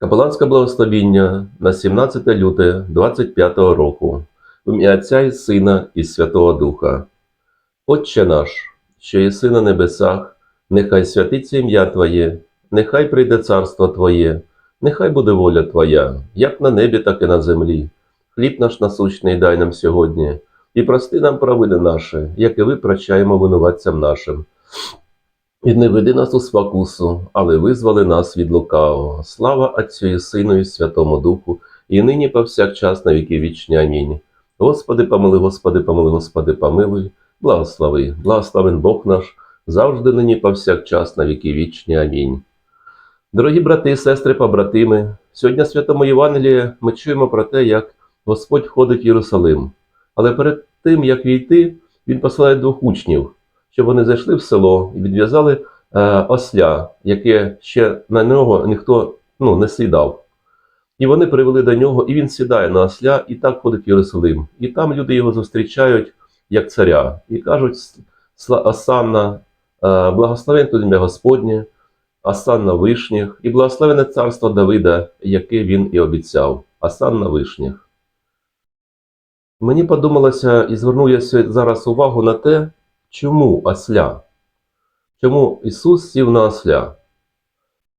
Капеланське благословіння на 17 люте 25 року. В ім'я Отця і Сина і Святого Духа. Отче наш, що єси на небесах, нехай святиться ім'я Твоє, нехай прийде царство Твоє, нехай буде воля Твоя, як на небі, так і на землі. Хліб наш насущний дай нам сьогодні, і прости нам провини наші, як і ви прощаємо винуватцям нашим. І не веди нас у спокусу, але визвали нас від лукавого. Слава Отцю і Сину і Святому Духу, і нині повсякчас на віки вічні. Амінь. Господи, помилуй, Господи, помилуй, Господи, помилуй, благослови, благословен Бог наш, завжди нині повсякчас на віки вічні. Амінь. Дорогі брати сестри, побратими, сьогодні в Святому Євангелії ми чуємо про те, як Господь входить в Єрусалим. Але перед тим, як війти, Він посилає двох учнів, щоб вони зайшли в село і відв'язали е, осля, яке ще на нього ніхто ну, не сідав. І вони привели до нього, і він сідає на осля, і так ходить в Єрусалим. І там люди його зустрічають як царя, і кажуть: «Сла- Осанна, е, благословен тут ім'я Господнє, Асан на вишніх, і благословене царство Давида, яке він і обіцяв. Асан на вишніх. Мені подумалося і звернув я зараз увагу на те, чому осля? Чому Ісус сів на осля?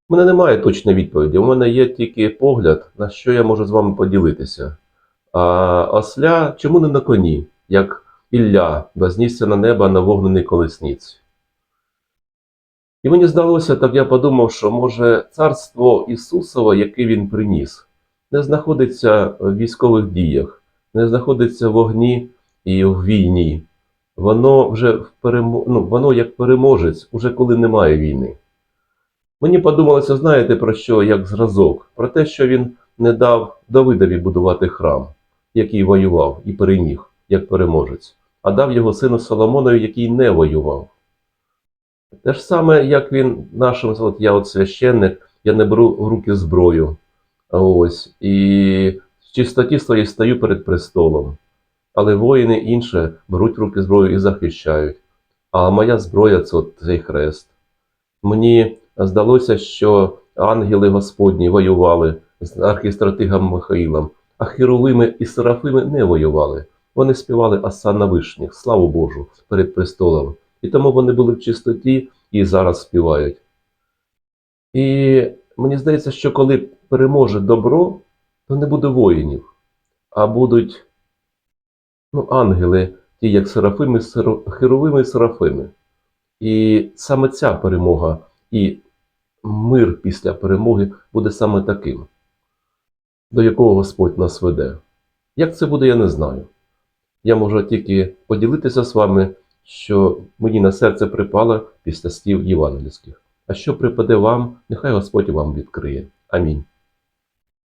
У мене немає точної відповіді. У мене є тільки погляд, на що я можу з вами поділитися. А осля чому не на коні, як Ілля вознісся на небо на вогненій колесниці? І мені здалося, так я подумав, що може царство Ісусове, яке Він приніс, не знаходиться в військових діях, не знаходиться в вогні і в війні. Воно вже в перемо... ну, воно як переможець, уже коли немає війни. Мені подумалося, знаєте про що, як зразок? Про те, що він не дав Давидові будувати храм, який воював і переміг, як переможець, а дав його сину Соломонові, який не воював. Те ж саме, як він нашим, от я от священник, я не беру в руки зброю. Ось, і в чистоті своїй стою перед престолом. Але воїни інше беруть в руки зброю і захищають. А моя зброя це цей хрест. Мені здалося, що ангели Господні воювали з архістратигом Михаїлом, а херовими і серафими не воювали. Вони співали аса на вишніх, славу Божу, перед престолом. І тому вони були в чистоті і зараз співають. І мені здається, що коли переможе добро, то не буде воїнів, а будуть ну, ангели, ті, як серафими, херовими серафими. І саме ця перемога і мир після перемоги буде саме таким, до якого Господь нас веде. Як це буде, я не знаю. Я можу тільки поділитися з вами, що мені на серце припало після стів євангельських. А що припаде вам, нехай Господь вам відкриє. Амінь.